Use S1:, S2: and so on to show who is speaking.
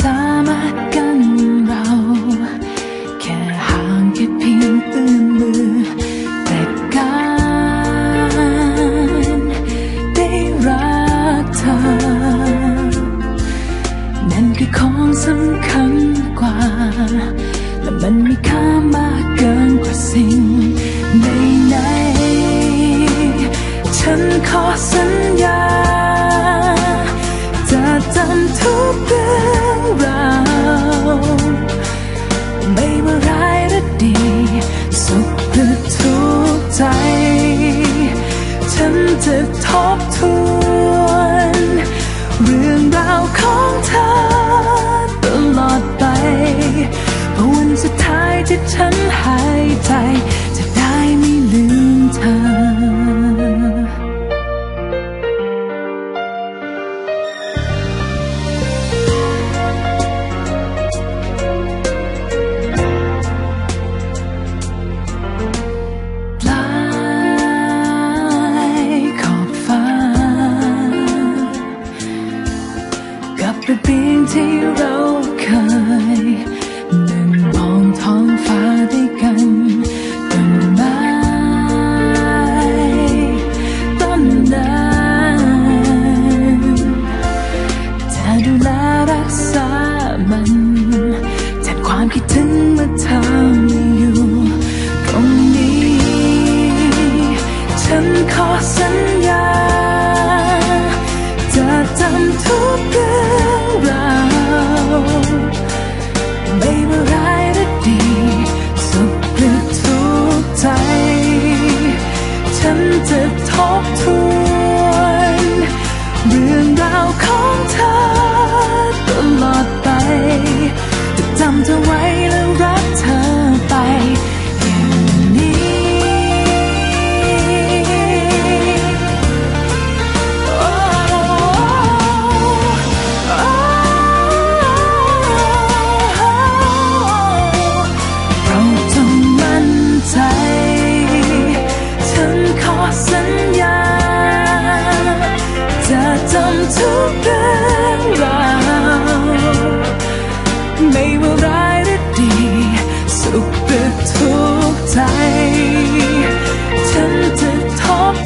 S1: สามัคกันเรา แค่ห่างแค่เพียงเอื้อมมือ แต่การได้รักเธอน่นคือของสำคัญกว่า และมันมีค่ามาก ของเธอตลอดไปวันสุดท้ายที่ฉันหาย ที่เราเคยนั่งมองท้องฟ้าด้วยกันต้นไม้ต้นนั้นจะดูแลรักษามันแทนความคิดถึงเมื่อเธอไม่อยู่ตรงนี้ ฉันขอสัญญา สุขหรือทุกใจ ฉันจะทบทว